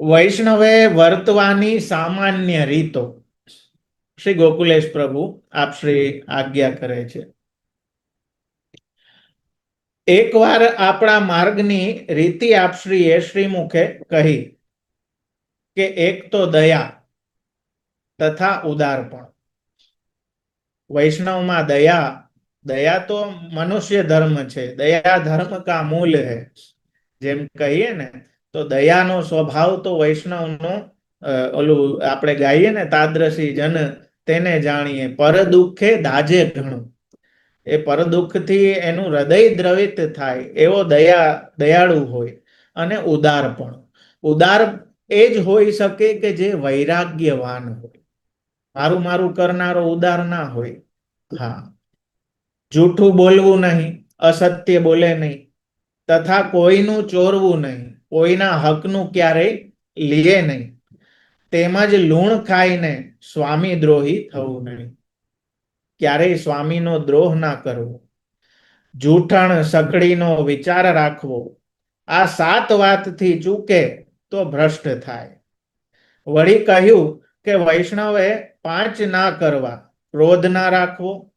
વૈષ્ણવે વર્તવાની સામાન્ય રીતો. શ્રી ગોકુલેશ પ્રભુ આપ શ્રી આજ્ઞા કરે છે. એકવાર આપણા માર્ગની રીતિ આપશ્રીએ શ્રીમુખે કહી કે એક તો દયા તથા ઉદારપણ. વૈષ્ણવમાં દયા દયા તો મનુષ્ય ધર્મ છે, દયા ધર્મ કા મૂલ હે? જેમ કહીએ ને તો દયાનો સ્વભાવ તો વૈષ્ણવનો ઓલું આપણે ગાઈએ ને તાદ્રસી જન તેને જાણીએ, પર દુઃખે દાજે ઘણું. એ પર દુઃખથી એનું હૃદય દ્રવિત થાય, એવો દયા, દયાળુ હોય અને ઉદાર પણ. ઉદાર એ જ હોઈ શકે કે જે વૈરાગ્યવાન હોય. મારું મારું કરનારો ઉદાર ના હોય. હા. જૂઠું બોલવું નહીં, અસત્ય બોલે નહીં, તથા કોઈનું ચોરવું નહીં. કોઈના હકનું ક્યારેય લીએ નહીં. તેમજ લૂણ ખાઈને સ્વામી દ્રોહી થવું નહીં. ક્યારેય સ્વામીનો દ્રોહ ના કરવો. જૂઠણ સકડીનો વિચાર રાખવો. આ સાત વાતથી ચૂકે તો ભ્રષ્ટ થાય. વળી કહ્યું કે વૈષ્ણવે પાંચ ના કરવા ક્રોધ ના રાખવો.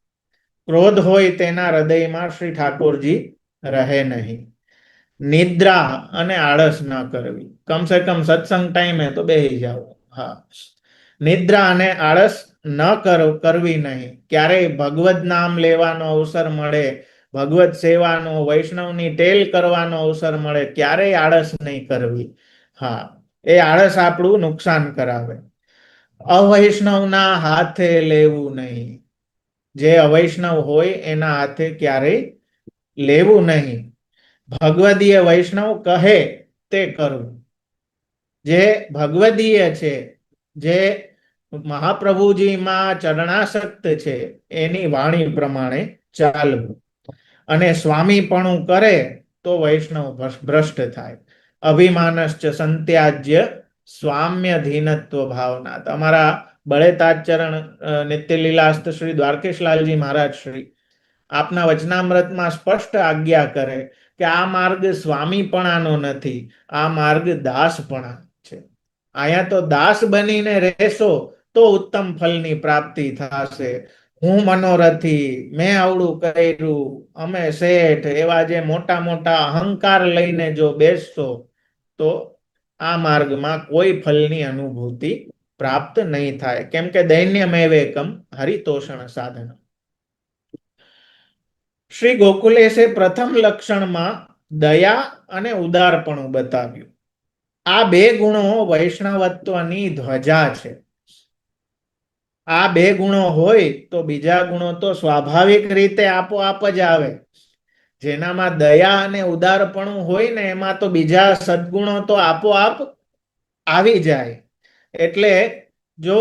ક્રોધ હોય તેના હૃદયમાં શ્રી ઠાકોરજી રહે નહીં. નિદ્રા અને આળસ ના કરવી. કમસે કમ સત્સંગ ટાઈમે તો બેસી જાવ હા. નિદ્રા અને આળસ ન કર, કરવી નહીં. ક્યારેય ભગવત નામ લેવાનો અવસર મળે ભગવત સેવાનો, વૈષ્ણવની ટેલ કરવાનો અવસર મળે, ક્યારેય આળસ નહીં કરવી. હા. એ આળસ આપણું નુકસાન કરાવે. અવૈષ્ણવના હાથે લેવું નહીં. જે અવૈષ્ણવ હોય એના હાથે ક્યારેય લેવું નહીં. ભગવદીય વૈષ્ણવ કહે તે કરવું જે ભગવદીય છે, જે મહાપ્રભુજીમાં ચરણાસક્ત છે, એની વાણી પ્રમાણે ચાલવું. અને સ્વામીપણું કરે તો વૈષ્ણવ ભ્રષ્ટ- થાય. અભિમાનશ્ચ સંત્યાજ્ય સ્વામ્ય ધીનત્વ ભાવના. તમારા બળેતાચરણ નિત્યલીલાસ્ત શ્રી દ્વારકેશલાલજી મહારાજ શ્રી આપના વચનામૃતમાં સ્પષ્ટ આજ્ઞા કરે કે આ માર્ગ સ્વામીપણાનો નથી, આ માર્ગ દાસપણા છે. અહીંયા તો દાસ બનીને રહેશો તો ઉત્તમ ફલની પ્રાપ્તિ થશે. હું મનોરથી, મેં આવડું કર્યું, અમે શેઠ, એવા જે મોટા મોટા અહંકાર લઈને જો બેસશો, તો આ માર્ગમાં કોઈ ફલની અનુભૂતિ પ્રાપ્ત નહીં થાય. કેમ કે દૈન્યમેવેકમ હરિતોષણ સાધન શ્રી ગોકુલેશે પ્રથમ લક્ષણમાં દયા અને ઉદારપણું બતાવ્યું. આ બે ગુણો વૈષ્ણવત્વની ધ્વજા છે. આ બે ગુણો હોય તો બીજા ગુણો તો સ્વાભાવિક રીતે આપોઆપ જ આવે. જેનામાં દયા અને ઉદારપણું હોય ને એમાં તો બીજા સદગુણો તો આપોઆપ આવી જાય. એટલે જો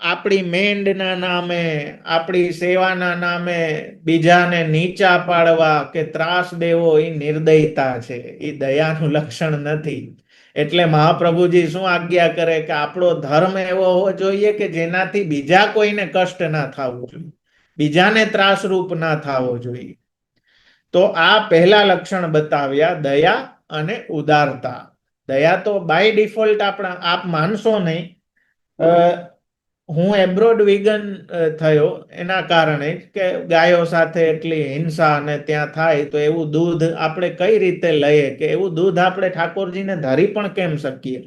આપણી મેંડના નામે, આપણી સેવાના નામે બીજાને નીચા પાડવા કે ત્રાસ દેવો એ નિર્દયતા છે. એ દયાનું લક્ષણ નથી. એટલે મહાપ્રભુજી શું આજ્ઞા કરે કે આપણો ધર્મ એવો હોવો જોઈએ કે જેનાથી બીજા કોઈને કષ્ટ ના થવું જોઈએ. બીજાને ત્રાસરૂપ ના થવો જોઈએ. તો આ પહેલા લક્ષણ બતાવ્યા, દયા અને ઉદારતા. દયા તો બાય ડિફોલ્ટ આપણા, આપ માનશો નહીં. હું એબ્રોડ વિગન થયો એના કારણે કે ગાયો સાથે એટલી હિંસા અને ત્યાં થાય તો એવું દૂધ આપણે કઈ રીતે લઈએ કે એવું દૂધ આપણે ઠાકોરજીને ધરી પણ કેમ શકીએ?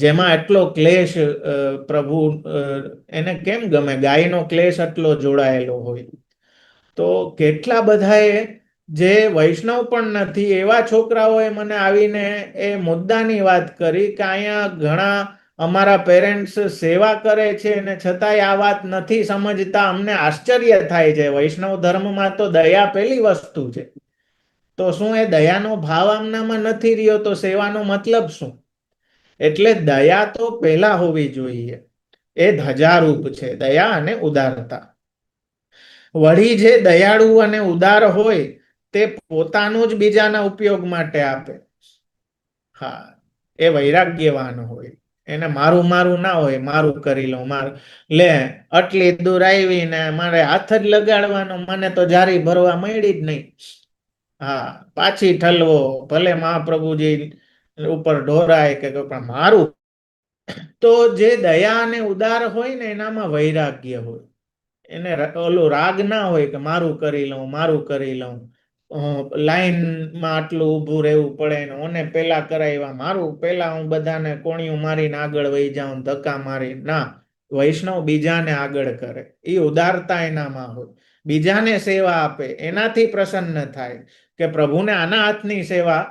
જેમાં એટલો ક્લેશ પ્રભુ એને કેમ ગમે? ગાયનો ક્લેશ એટલો જોડાયેલો હોય. તો કેટલા બધાએ જે વૈષ્ણવ પણ નથી એવા છોકરાઓએ મને આવીને એ મુદ્દાની વાત કરી કે અહીંયા ઘણા અમારા પેરેન્ટ્સ સેવા કરે છે અને છતાંય આ વાત નથી સમજતા. અમને આશ્ચર્ય થાય છે. વૈષ્ણવ ધર્મમાં તો દયા પેલી વસ્તુ છે. તો શું એ દયાનો ભાવ આમનામાં નથી રહ્યો? તો સેવાનો મતલબ શું? એટલે દયા તો પહેલા હોવી જોઈએ. એ ધજારૂપ છે. દયા અને ઉદારતા. વળી જે દયાળુ અને ઉદાર હોય, તે પોતાનું જ બીજાના ઉપયોગ માટે આપે. હા, એ વૈરાગ્યવાન હોય. એને મારું મારું ના હોય, મારું કરી લઉં, મારું. લે, આટલી દૂર આવીને મારે હાથ જ લગાડવાનો, મને તો જારી ભરવા મળી જ નહીં. હા, પાછી ઠલવો, ભલે મહાપ્રભુજી ઉપર ઢોરાય કે પણ મારું તો જે દયા અને ઉદાર હોય ને એનામાં વૈરાગ્ય હોય. એને ઓલું રાગ ના હોય કે મારું કરી લઉં, મારું કરી લઉં. લાઈનમાં આટલું ઊભું રહેવું પડે ને ઓને પેલા કરાવ્યા મારું પેલા હું બધાને કોણિયું મારીને આગળ વહી જાઉં ધક્કા મારી ના, વૈષ્ણવ બીજાને આગળ કરે. એ ઉદારતા એનામાં હોય. બીજાને સેવા આપે. એનાથી પ્રસન્ન થાય કે પ્રભુને આના હાથની સેવા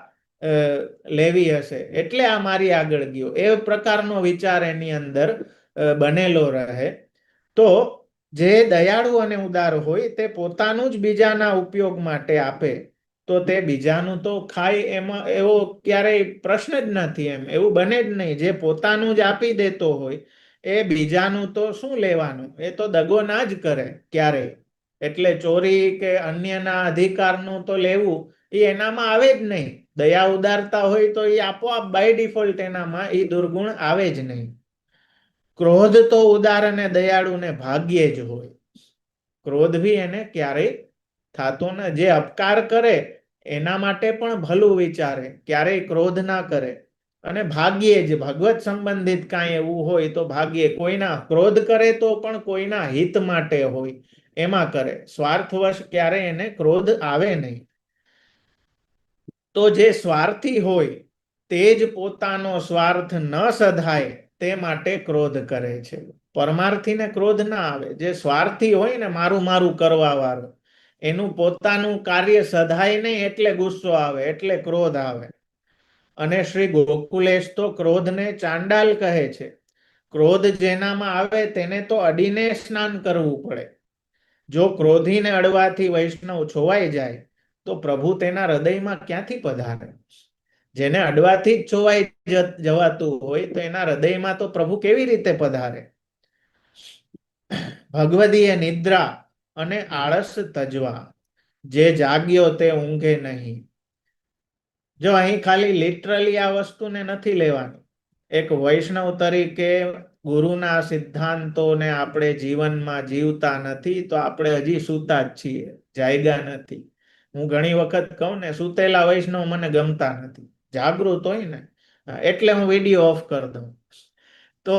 લેવી હશે. એટલે આ મારી આગળ ગયો. એ પ્રકારનો વિચાર એની અંદર બનેલો રહે. તો જે દયાળુ અને ઉદાર હોય તે પોતાનું જ બીજાના ઉપયોગ માટે આપે. તો તે બીજાનું તો ખાય એમાં એવો ક્યારેય પ્રશ્ન જ નથી એમ. એવું બને જ નહીં. જે પોતાનું જ આપી દેતો હોય, એ બીજાનું તો શું લેવાનું? એ તો દગો ના જ કરે ક્યારેય. એટલે ચોરી કે અન્યના અધિકારનું તો લેવું, એ એનામાં આવે જ નહીં. દયા ઉદારતા હોય તો એ આપોઆપ બાય ડિફોલ્ટ એનામાં એ દુર્ગુણ આવે જ નહીં. ક્રોધ તો ઉદાર અને દયાળુને ભાગ્યે જ હોય. ક્રોધ બી એને ક્યારેય થતો ન, જે અપકાર કરે એના માટે પણ ભલું વિચારે, ક્યારેય ક્રોધ ના કરે. અને ભાગ્યે જ, ભગવત સંબંધિત કાંઈ એવું હોય તો ભાગ્યે, કોઈના ક્રોધ કરે તો પણ કોઈના હિત માટે હોય, એમાં કરે. સ્વાર્થવશ ક્યારે એને ક્રોધ આવે નહીં. તો જે સ્વાર્થી હોય, તે જ પોતાનો સ્વાર્થ ન સધાય તે માટે ક્રોધ કરે છે. પરમાર્થીને ક્રોધ ના આવે. જે સ્વાર્થી હોય ને મારું મારું કરવા વાળો, એનું પોતાનું કાર્ય સધાય નહીં એટલે ગુસ્સો આવે, એટલે ક્રોધ આવે. અને શ્રી ગોકુલેશ તો ક્રોધને ચાંડાલ કહે છે. ક્રોધ જેનામાં આવે તેને તો અડીને સ્નાન કરવું પડે. જો ક્રોધીને અડવાથી વૈષ્ણવ છોવાઈ જાય, તો પ્રભુ તેના હૃદયમાં ક્યાંથી પધારે? જેને અડવાથી જ છોવાઈ જવાતું હોય તો એના હૃદયમાં તો પ્રભુ કેવી રીતે પધારે? ભગવદીય નિદ્રા અને આળસ તજવા, જે જાગ્યો તે ઊંઘે નહીં. જો અહીં ખાલી લિટરલી આ વસ્તુને નથી લેવાની, એક વૈષ્ણવ તરીકે ગુરુના સિદ્ધાંતોને આપણે જીવનમાં જીવતા નથી, તો આપણે હજી સૂતા જ છીએ, જાયગા નથી. હું ઘણી વખત કહું ને, સૂતેલા વૈષ્ણવ મને ગમતા નથી. જાગૃત હોય ને એટલે હું વીડિયો ઓફ કરી દઉં. તો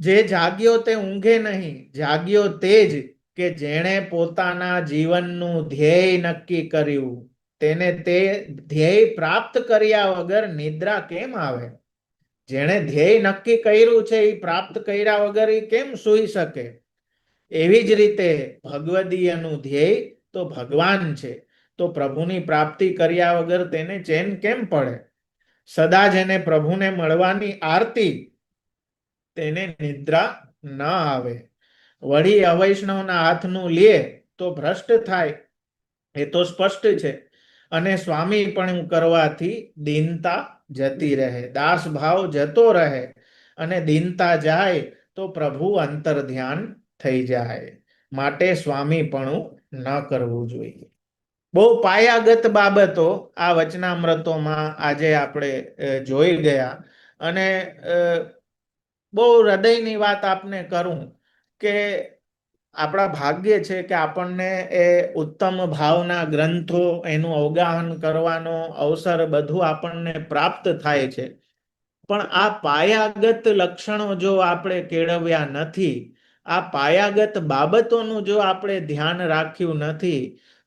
જે જાગ્યો તે ઊંઘે નહીં, જાગ્યો તે જ કે જેણે પોતાના જીવનનું ધ્યેય નક્કી કર્યું, તેને તે ધ્યેય પ્રાપ્ત કર્યા વગર નિદ્રા કેમ આવે? જેણે ધ્યેય નક્કી કર્યું છે એ પ્રાપ્ત કર્યા વગર એ કેમ સૂઈ શકે? એવી જ રીતે ભગવદીયનું ધ્યેય તો ભગવાન છે. તો પ્રભુની પ્રાપ્તિ કર્યા વગર તેને ચેન કેમ પડે? સદા જેને પ્રભુને મળવાની આરતી, તેને નિદ્રા ન આવે. વળી અવૈષ્ણવના હાથનું લે તો ભ્રષ્ટ થાય. એ તો સ્પષ્ટ છે. અને સ્વામી પણ કરવાથી દીનતા જતી રહે. દાસ ભાવ જતો રહે. અને દીનતા જાય તો પ્રભુ અંતર ધ્યાન થઈ જાય. માટે સ્વામી પણ ન કરવું જોઈએ. બહુ પાયાગત બાબતો આ વચનામૃતોમાં આજે આપણે જોઈ ગયા. અને બહુ હૃદયની વાત આપને કરું કે આપણા ભાગ્ય છે કે આપણને એ ઉત્તમ ભાવના ગ્રંથો એનું અવગાહન કરવાનો અવસર બધું આપણને પ્રાપ્ત થાય છે. પણ આ પાયાગત લક્ષણો જો આપણે કેળવ્યા નથી, આ પાયાગત બાબતોનું જો આપણે ધ્યાન રાખ્યું નથી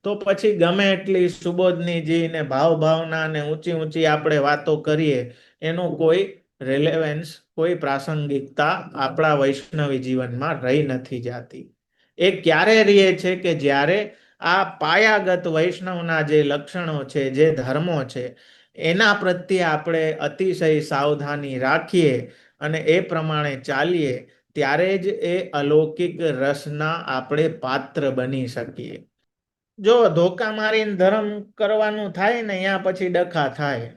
તો પછી ગમે એટલી સુબોધનીજી ને ભાવ ભાવના ને ઊંચી ઊંચી આપણે વાતો કરીએ, એનું કોઈ રિલેવન્સ કોઈ પ્રાસંગિકતા આપણા વૈષ્ણવી જીવનમાં રહી નથી જાતી. એ ક્યારે રહે છે કે જ્યારે આ પાયાગત વૈષ્ણવના જે લક્ષણો છે, જે ધર્મો છે, એના પ્રત્યે આપણે અતિશય સાવધાની રાખીએ અને એ પ્રમાણે ચાલીએ, ત્યારે જ એ અલૌકિક રસના આપણે પાત્ર બની શકીએ. જો ધોકા મારીને ધર્મ કરવાનું થાય ને ત્યાં પછી ડખા થાય.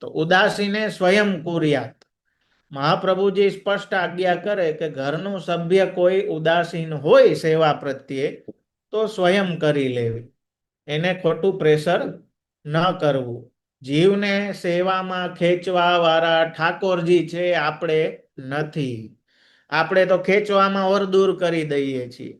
તો ઉદાસીને સ્વયં કુર્યાત. મહાપ્રભુજી સ્પષ્ટ આજ્ઞા કરે કે ઘરનું સભ્ય કોઈ ઉદાસીન હોય સેવા પ્રત્યે, તો સ્વયં કરી લેવી. એને ખોટું પ્રેશર ન કરવું. જીવને સેવામાં ખેંચવા વાળા ઠાકોરજી છે, આપણે નથી. આપણે તો ખેંચવામાં ઓર દૂર કરી દઈએ છીએ.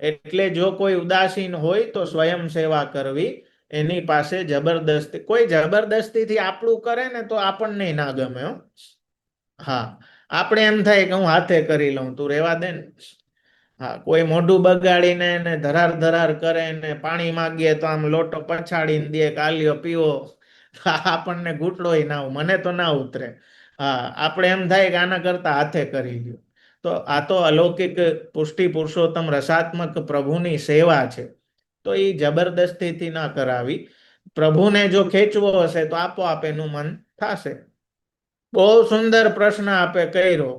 એટલે જો કોઈ ઉદાસીન હોય તો સ્વયં સેવા કરવી, એની પાસે જબરદસ્તી, કોઈ જબરદસ્તીથી આપણું કરે ને તો આપણને ના ગમે હો. આપણે એમ થાય કે હું હાથે કરી લઉં, તું રેવા દે ને. હા, કોઈ મોઢું બગાડીને ને ધરાર ધરાર કરે ને પાણી માંગીએ તો આમ લોટો પછાડીને દે, કાલિયો પીવો. આપણને ઘૂંટડો ના મને તો ના ઉતરે. હા, આપણે એમ થાય કે આના કરતા હાથે કરી લ્યો. તો આ તો અલૌકિક પુષ્ટિ પુરુષોત્તમ રસાત્મક પ્રભુની સેવા છે. તો એ જબરદસ્તીથી ના કરાવી. પ્રભુને જો ખેંચવો હશે તો આપોઆપ એનું મન થશે. બહુ સુંદર પ્રશ્ન આપે કર્યો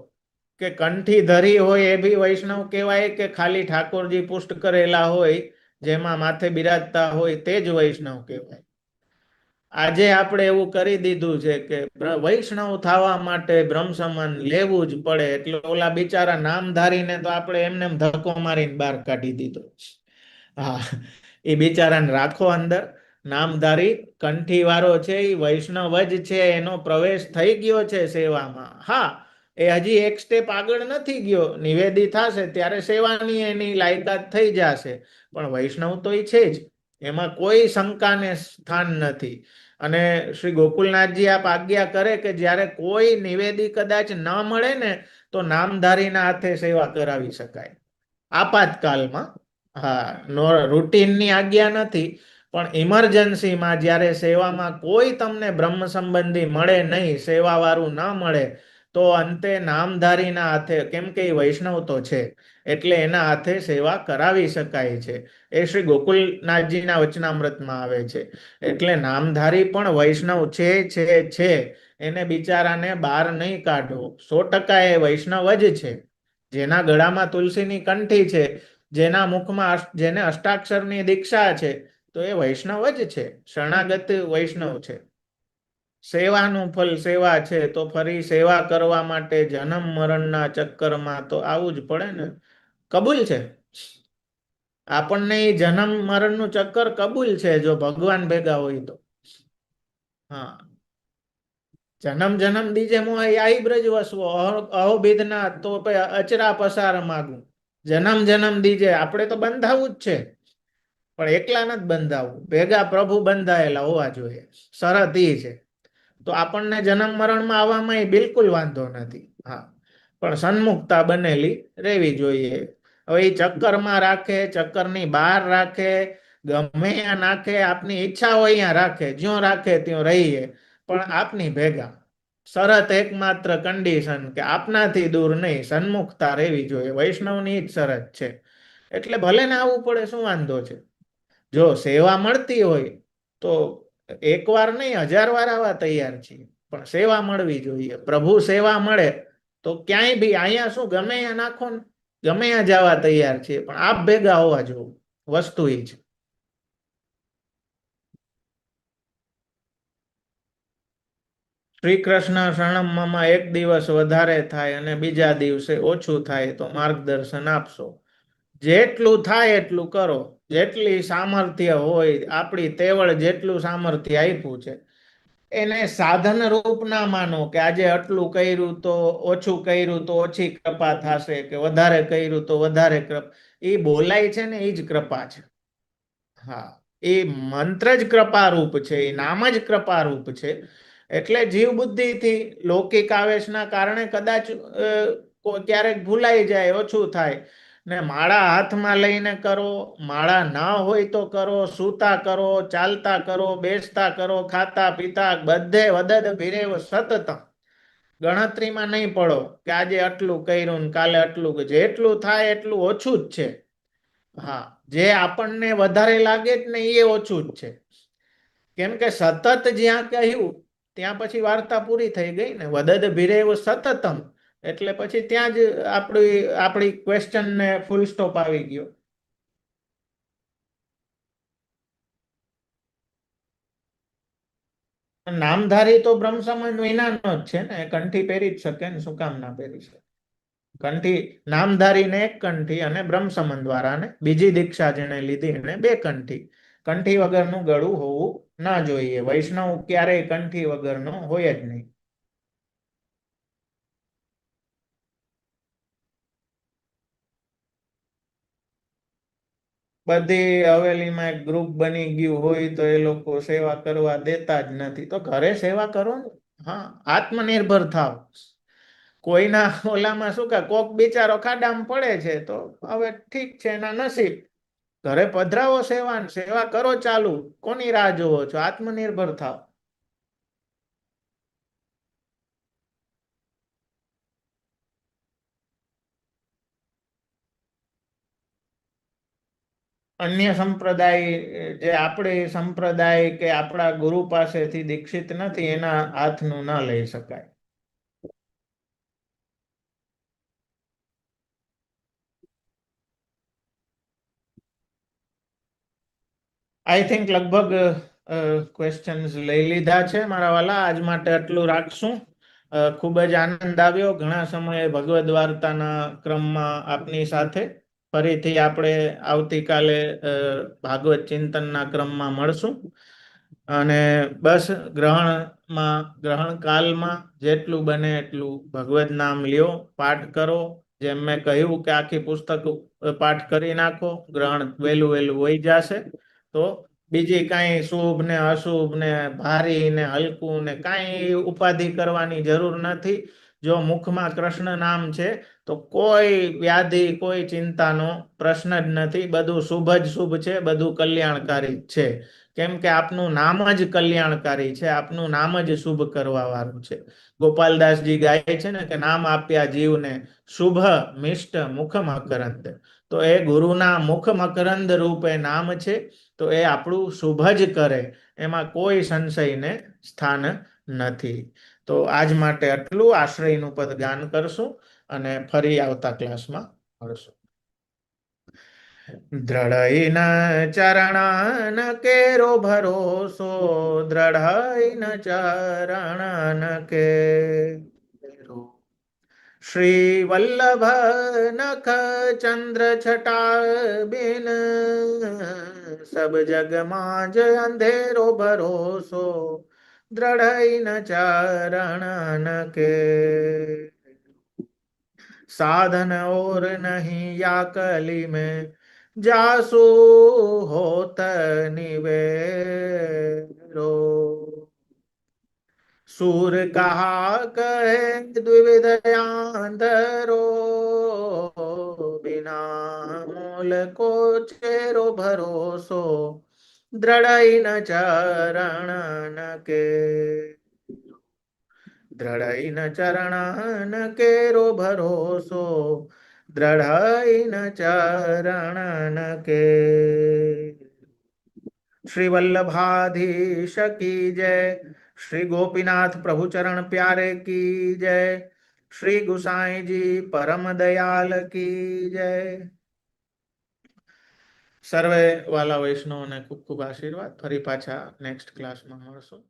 કે કંઠી ધરી હોય એ બી વૈષ્ણવ કહેવાય કે ખાલી ઠાકોરજી પુષ્ટ કરેલા હોય, જેમાં માથે બિરાજતા હોય તે જ વૈષ્ણવ કહેવાય. આજે આપણે એવું કરી દીધું છે કે વૈષ્ણવ થવા માટે બ્રહ્મ સમાન લેવું જ પડે. એટલે ઓલા બિચારા નામધારીને તો આપણે એમને ધક્કો મારીને બહાર કાઢી દીધો. હા, એ બિચારાને રાખો અંદર. નામધારી કંઠી વાળો છે એ વૈષ્ણવ જ છે, એનો પ્રવેશ થઈ ગયો છે સેવામાં. હા, એ હજી એક સ્ટેપ આગળ નથી ગયો. નિવેદી થશે ત્યારે સેવાની એની લાયકાત થઈ જશે. પણ વૈષ્ણવ તો એ છે જ. એમાં કોઈ શંકાને સ્થાન નથી. અને શ્રી ગોકુલનાથજી આપ આજ્ઞા કરે કે જ્યારે કોઈ નિવેદી કદાચ ન મળે ને, તો નામધારીના હાથે સેવા કરાવી શકાય. આપાતકાલમાં, હા, નો, રૂટીનની આજ્ઞા નથી, પણ ઇમરજન્સીમાં જ્યારે સેવામાં કોઈ તમને બ્રહ્મ સંબંધી મળે નહીં, સેવાવાળું ન મળે તો અંતે નામધારીના હાથે, કેમ કે વૈષ્ણવ તો છે, એટલે એના હાથે સેવા કરાવી શકાય છે. એ શ્રી ગોકુલનાથજીના વચનામૃતમાં આવે છે. એટલે નામધારી પણ વૈષ્ણવ છે છે છે. એને બિચારાને બહાર નહીં કાઢો. સો ટકા એ વૈષ્ણવ જ છે. જેના ગળામાં તુલસીની કંઠી છે, જેના મુખમાં જેને અષ્ટાક્ષરની દીક્ષા છે, તો એ વૈષ્ણવ જ છે. શરણાગત વૈષ્ણવ છે. સેવાનું ફલ સેવા છે, તો ફરી સેવા કરવા માટે જન્મ મરણના ચક્કરમાં તો આવવું જ પડે ને? કબૂલ છે? આપણને એ જન્મ મરણનું ચક્કર કબૂલ છે, જો ભગવાન ભેગા હોય તો. હા. જન્મ જન્મ દીજે હું આઈ બ્રજ વસવો અહોબિદના તો અચરા પસાર માગું. જન્મ જન્મ દીજે આપણે તો બંધાવું જ છે. પણ એકલા નથી બંધાવું. ભેગા પ્રભુ બંધાયેલા હોવા જોઈએ. શરત એ છે. તો આપણને જન્મ મરણમાં આવવામાં બિલકુલ વાંધો નથી. હા. પણ સન્મુખતા બનેલી રહેવી જોઈએ. હવે એ ચક્કરમાં રાખે, ચક્કરની બહાર રાખે, ગમે નાખે, આપની ઈચ્છા હોય અહીંયા રાખે, જ્યાં રાખે ત્યાં રહીએ. પણ આપની ભેગા. શરત એકમાત્ર કન્ડિશન કે આપનાથી દૂર નહીં, સન્મુખતા રહેવી જોઈએ. વૈષ્ણવની જ શરત છે. એટલે ભલે ને આવવું પડે, શું વાંધો છે? જો સેવા મળતી હોય, તો એક વાર નહીં, હજાર વાર આવવા તૈયાર છીએ. પણ સેવા મળવી જોઈએ. પ્રભુ સેવા મળે તો ક્યાંય બી, અહીંયા શું ગમે ત્યાં નાખો ને, ગમે ત્યાં જવા તૈયાર છીએ. પણ આપ ભેગા હોવા જોવું વસ્તુ એ છે. શ્રી કૃષ્ણ શરણમમાં એક દિવસ વધારે થાય અને બીજા દિવસે ઓછું થાય તો માર્ગદર્શન આપશો. જેટલું થાય એટલું કરો. જેટલી સામર્થ્ય હોય, આપણી તેવળ જેટલું સામર્થ્ય આપ્યું છે. એને સાધન રૂપ ના માનો કે આજે આટલું કર્યું તો ઓછું કર્યું તો ઓછી કૃપા થશે કે વધારે કર્યું તો વધારે કૃપા. એ બોલાય છે ને એ જ કૃપા છે. હા, એ મંત્ર જ કૃપારૂપ છે, એ નામ જ કૃપારૂપ છે. એટલે જીવ બુદ્ધિથી લૌકિક આવેશના કારણે કદાચ ક્યારેક ભૂલાઈ જાય, ઓછું થાય. ને માળા હાથમાં લઈને કરો, માળા ના હોય તો કરો, સૂતા કરો, ચાલતા કરો, બેસતા કરો, ખાતા પીતા, બધે વદદ ભીરેવ સતત. ગણતરીમાં નહીં પડો કે આજે આટલું કર્યું ને કાલે આટલું જેટલું થાય એટલું ઓછું જ છે. હા, જે આપણને વધારે લાગે જ ને એ ઓછું જ છે. કેમ કે સતત જ્યાં કહ્યું, ત્યાં પછી વાર્તા પૂરી થઈ ગઈ ને. વદદ ભીરેવ સતતમ. એટલે પછી ત્યાં જ આપણી આપણી ક્વેશ્ચન ને ફૂલ સ્ટોપ આવી ગયો. નામધારી તો બ્રહ્મ સમાજ વિનાનો જ છે ને કંઠી પહેરી જ શકે ને, શું કામ ના પહેરી શકે? કંઠી, નામધારીને એક કંઠી અને બ્રહ્મ સંબંધ વાળાને બીજી દીક્ષા જેને લીધી એને બે કંઠી. કંઠી વગરનું ગળું હોવું ના જોઈએ. વૈષ્ણવ ક્યારેય કંઠી વગરનો હોય જ નહીં. બધી હવેલીમાં એક ગ્રુપ બની ગયું હોય તો એ લોકો સેવા કરવા દેતા જ નથી. તો ઘરે સેવા કરો ને. હા, આત્મનિર્ભર થાવ. કોઈના ઓલામાં શું કે, કોક બિચારો ખાડામાં પડે છે તો હવે ઠીક છે, એના નસીબ. ઘરે પધરાવો સેવા સેવા કરો ચાલુ. કોની રાહ જોવો છો? આત્મનિર્ભર થાવ. અન્ય સંપ્રદાય જે આપણે સંપ્રદાય કે આપણા ગુરુ પાસેથી દીક્ષિત નથી, એના હાથનું ના લઈ શકાય. આઈ થિંક લગભગ ક્વેશ્ચન્સ લઈ લીધા છે મારા વાલા. આજ માટે આટલું રાખશું. ખૂબ જ આનંદ આવ્યો. ઘણા સમયે ભગવદ વાર્તાના ક્રમમાં આપની સાથે ફરીથી આપણે આવતીકાલે ભાગવત ચિંતનના ક્રમમાં મળશું. અને બસ ગ્રહણમાં ગ્રહણ કાલમાં જેટલું બને એટલું ભગવત નામ લ્યો, પાઠ કરો. જેમ મેં કહ્યું કે આખી પુસ્તક પાઠ કરી નાખો, ગ્રહણ વહેલું વહેલું વહી જશે. તો બીજી કાંઈ શુભ ને અશુભ ને ભારી ને હલકું ને કાંઈ ઉપાધિ કરવાની જરૂર નથી. જો મુખમાં કૃષ્ણ નામ છે તો કોઈ વ્યાધિ, કોઈ ચિંતાનો પ્રશ્ન જ નથી. બધું શુભ જ શુભ છે, બધું કલ્યાણકારી છે. કેમ કે આપનું નામ જ કલ્યાણકારી છે, આપનું નામ જ શુભ કરવા વાળું છે. ગોપાલદાસજી ગાય છે ને કે નામ આપ્યા જીવને શુભ, મિષ્ટ, મુખ મકરંદ. તો એ ગુરુના મુખ મકરંદ રૂપે નામ છે, તો એ આપણું શુભ જ કરે. એમાં કોઈ સંશયને સ્થાન નથી. તો આજ માટે આટલું આશ્રયનું પદ ગાન કરશું. અને ફરી આવતા ક્લાસમાં મળશું. દ્રઢઈન ન કેરો ભરોસો દ્રઢઈન ચરણન કે શ્રી વલ્લભ નખ ચંદ્ર છટા બિન સબ જગમાં જ અંધેરો ભરોસો દ્રઢઈન ન કે साधन और नहीं या कली में जासु होत निवेरो। सूर कहा कहे द्विविधयांतरो बिना मूल को चेरो भरोसो, दृढ़ न चरण न के। દ્રઢઈન ચરણ કેરો ભરોસો, દ્રઢઈન ચરણન કે. શ્રી વલ્લભાધીશ કી જય, શ્રી ગોપીનાથ પ્રભુ ચરણ પ્યારે કી જય, શ્રી ગુસાઈજી પરમ દયાલ કી જય. સર્વે વાલા વૈષ્ણવને ખૂબ ખૂબ આશીર્વાદ. ફરી પાછા નેક્સ્ટ ક્લાસમાં મળશું.